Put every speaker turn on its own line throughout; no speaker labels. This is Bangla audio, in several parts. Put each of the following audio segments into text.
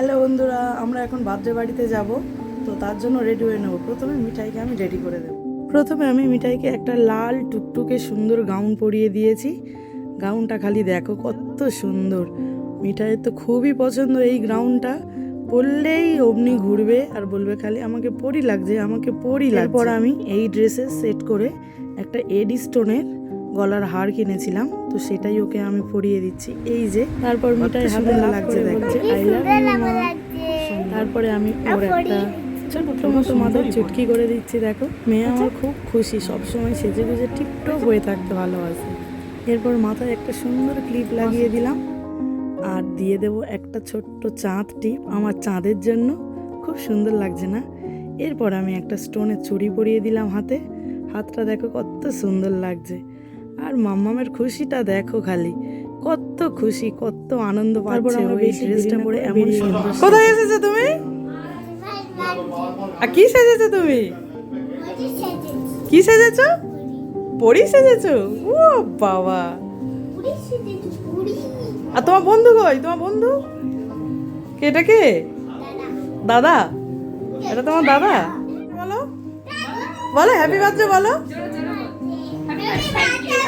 হ্যালো বন্ধুরা আমরা এখন বার্থডে বাড়িতে যাব। তো তার জন্য রেডি হয়ে নেব। প্রথমে মিঠাইকে আমি রেডি করে দেবো। প্রথমে আমি মিঠাইকে একটা লাল টুকটুকে সুন্দর গাউন পরিয়ে দিয়েছি। গাউনটা খালি দেখো কত সুন্দর। মিঠাইয়ের তো খুবই পছন্দ এই গাউনটা। পরলেই অমনি ঘুরবে আর বলবে খালি আমাকে পরি লাগছে আমাকে পরি লাগছে। পর আমি এই ড্রেসে সেট করে একটা এডি স্টোনের গলার হার কিনেছিলাম তো সেটাই ওকে আমি পরিয়ে দিচ্ছি। এই যে তারপর মিঠাই হাতে লাগছে দেখছে আই লাভ তারপরে আমি ওর একটা ছোট্ট মতো মাথার চুটকি করে দিচ্ছি দেখো। মেয়ে আমার খুব খুশি সবসময় সেজে গুজে টিপটপ হয়ে থাকতে ভালোবাসে। এরপর মাথায় একটা সুন্দর ক্লিপ লাগিয়ে দিলাম। আর দিয়ে দেব একটা ছোট্ট চাঁদ টিপ আমার চাঁদের জন্য। খুব সুন্দর লাগছে না? এরপর আমি একটা স্টোনের চুড়ি পরিয়ে দিলাম হাতে। হাতটা দেখো কত সুন্দর লাগছে। আর মাম্মামের খুশিটা দেখো খালি। কত খুশি কত আনন্দ পাচ্ছে ওই ড্রেসটা পরে এমন সুন্দর কোথায় এসেছ তুমি? আর কি সেজেছো তুমি? কি সেজেছো? পরি সেজেছো? ও বাবা। আর তোমার বন্ধু কই? তোমার বন্ধু? কে এটা কে? দাদা? এটা তোমার দাদা? বলো। বলো হ্যাপি বার্থডে বলো।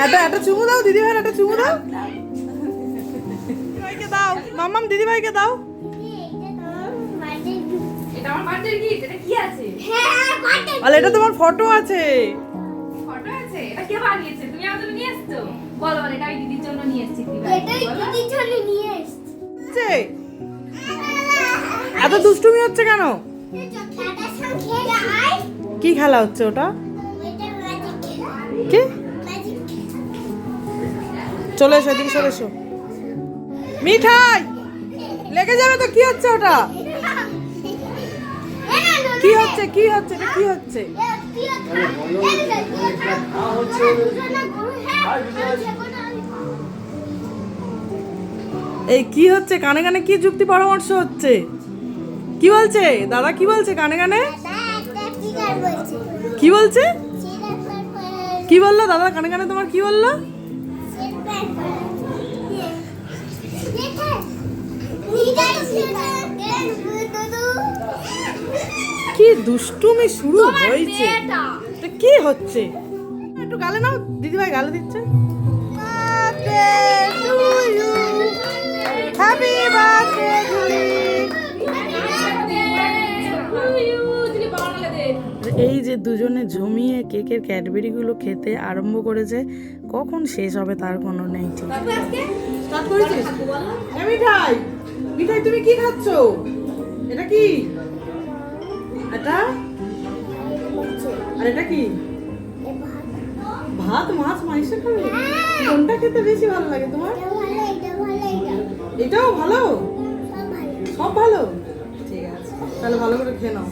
একটা একটা চুমু দাও দিদি ভাই একটা চুমু দাও। দিদিভাইকে দাও। মাম্মাম দিদি ভাইকে দাও।
এটা
আর তোমার ফটো আছে।
ফটো আছে? এটা কে বানিয়েছে? তুমি আমাদের নিয়ে এসেছ? বলো বলো এটা দিদির জন্য নিয়ে এসেছি
এটাই দিদির জন্য নিয়ে এসছি।
এত দুষ্টুমি হচ্ছে কেন? কি খেলা হচ্ছে ওটা? কি? চলে এসো, এদিকে চলে এসো। মিঠাই, লেগে যাবে তো, কি হচ্ছে ওটা? কি হচ্ছে কি হচ্ছে কি হচ্ছে? এই কি হচ্ছে, কানে কানে কি যুক্তি পরামর্শ হচ্ছে? কি বলছে? দাদা কি বলছে, কানে কানে? কি বলছে? কি বলল, দাদা, কানে কানে তোমার কি বলল? কি দুষ্টুমি শুরু হয়েছে? কি হচ্ছে? একটু গালে নাও দিদিভাই গালে দিচ্ছে। হ্যাপি বার্থডে এই যে দুজনে জমিয়ে কেকের ক্যাডবেরিগুলো খেতে আরম্ভ করেছে কখন শেষ হবে তার কোনো নেই ঠিক। মিঠাই তুমি কি খাচ্ছ? এটা কি? এটা? আর এটা কি? ভাত মাছ মাংস খাবে? কোনটা খেতে বেশি ভালো লাগে তোমার? এটাও ভালো? সব ভালো। ঠিক আছে তাহলে ভালো করে খেয়ে নাও।